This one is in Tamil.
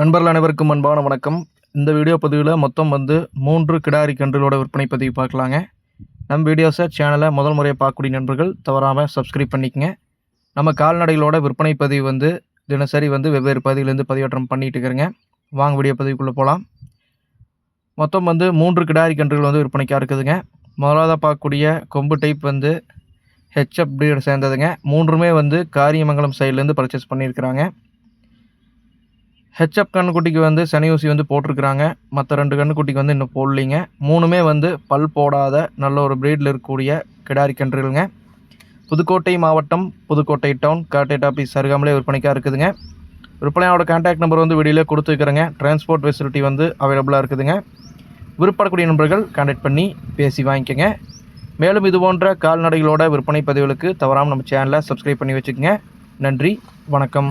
நண்பர்கள் அனைவருக்கும் அன்பான வணக்கம். இந்த வீடியோ பதிவில் மொத்தம் வந்து மூன்று கிடாரி கன்றுகளோட விற்பனை பதிவு பார்க்கலாங்க. நம்ம வீடியோஸை சேனலை முதல் முறையை பார்க்கக்கூடிய நண்பர்கள் தவறாமல் சப்ஸ்கிரைப் பண்ணிக்கங்க. நம்ம கால்நடைகளோட விற்பனை பதிவு வந்து தினசரி வந்து வெவ்வேறு பகுதியிலேருந்து பதிவேற்றம் பண்ணிகிட்டு இருக்கிறேங்க. வாங்க வீடியோ பதிவுக்குள்ளே போகலாம் மொத்தம் வந்து மூன்று கிடாரி கன்றுகள் வந்து விற்பனைக்காக இருக்குதுங்க. முதலாவதாக பார்க்கக்கூடிய கொம்பு டைப் வந்து ஹெச்எப் சேர்ந்ததுங்க. மூன்றுமே வந்து காரியமங்கலம் சைட்லேருந்து பர்ச்சேஸ் பண்ணியிருக்கிறாங்க. ஹெச்எப் கண்ணுக்குட்டிக்கு வந்து சனி ஊசி வந்து போட்டிருக்கிறாங்க. மற்ற ரெண்டு கண்ணுக்குட்டிக்கு வந்து இன்னும் போடலிங்க. மூணுமே வந்து பல் போடாத நல்ல ஒரு பிரீடில் இருக்கக்கூடிய கிடாரி கன்றுகளுங்க. புதுக்கோட்டை மாவட்டம் புதுக்கோட்டை டவுன் கார்டேட் ஆஃபீஸ் அருகாமலே விற்பனைக்காக இருக்குதுங்க. விற்பனையோட கான்டாக்ட் நம்பர் வந்து வீடியோவில் கொடுத்துருக்குறேங்க டிரான்ஸ்போர்ட் ஃபெசிலிட்டி வந்து அவைலபிளாக இருக்குதுங்க. விருப்பப்படக்கூடிய நண்பர்கள் கான்டாக்ட் பண்ணி பேசி வாங்கிக்கோங்க. மேலும் இது போன்ற கால்நடைகளோட விற்பனை பதிவுகளுக்கு தவறாமல் நம்ம சேனலை சப்ஸ்கிரைப் பண்ணி வச்சுக்கோங்க. நன்றி வணக்கம்.